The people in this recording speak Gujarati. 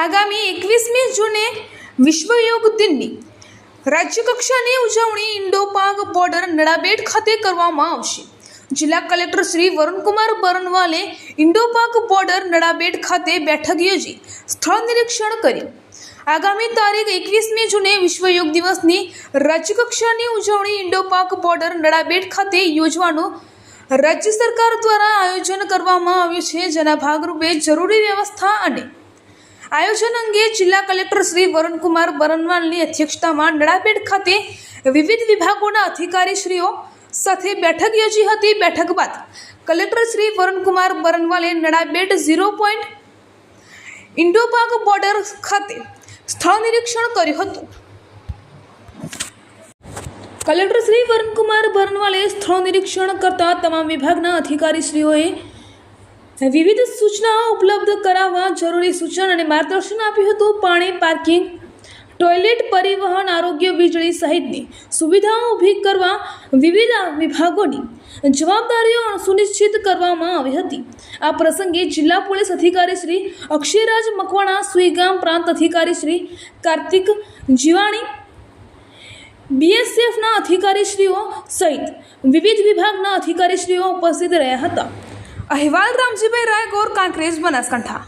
આગામી એકવીસમી જૂને વિશ્વ યોગ દિનની રાજ્યકક્ષાની ઉજવણી ઇન્ડો પાક બોર્ડર નડાબેટ ખાતે કરવામાં આવશે. જિલ્લા કલેક્ટર શ્રી વરુણકુમાર બરનવાલે ઇન્ડો પાક બોર્ડર નડાબેટ ખાતે બેઠક યોજી સ્થળ નિરીક્ષણ કર્યું. આગામી તારીખ એકવીસમી જૂને વિશ્વ યોગ દિવસની રાજ્યકક્ષાની ઉજવણી ઇન્ડો પાક બોર્ડર નડાબેટ ખાતે યોજવાનું રાજ્ય સરકાર દ્વારા આયોજન કરવામાં આવ્યું છે. જેના ભાગરૂપે જરૂરી વ્યવસ્થા અને આયોજન અંગે જિલ્લા કલેક્ટર શ્રી વરુણકુમાર બરનવાલની અધ્યક્ષતામાં નડાબેટ ખાતે વિવિધ વિભાગોના અધિકારીશ્રીઓ સાથે બેઠક યોજી હતી. બેઠક બાદ collector Shri Varunkumar બરનવાલે Nadabet zero point Indo Pak border ખાતે સ્થળ નિરીક્ષણ કર્યું હતું. કલેક્ટર શ્રી વરુણકુમાર બરનવાલે સ્થળ નિરીક્ષણ કરતા તમામ વિભાગના અધિકારીશ્રીઓએ વિવિધ સૂચનાઓ ઉપલબ્ધ કરાવવા જરૂરી સૂચન અને માર્ગદર્શન આપ્યું હતું. પાણી, પાર્કિંગ, ટોયલેટ પરિવહન, આરોગ્ય, વીજળી સહિતની સુવિધાઓ ઊભી કરવા વિવિધ વિભાગોની જવાબદારીઓ સુનિશ્ચિત કરવામાં આવી હતી. આ પ્રસંગે જિલ્લા પોલીસ અધિકારી શ્રી અક્ષયરાજ મકવાણા, સુઈગામ પ્રાંત અધિકારી શ્રી કાર્તિક જીવાણી, બીએસએફના અધિકારીશ્રીઓ સહિત વિવિધ વિભાગના અધિકારીશ્રીઓ ઉપસ્થિત રહ્યા હતા. અહેવાલ રામજીભાઈ રાયગોર કાંકરેજ બનાસકાંઠા.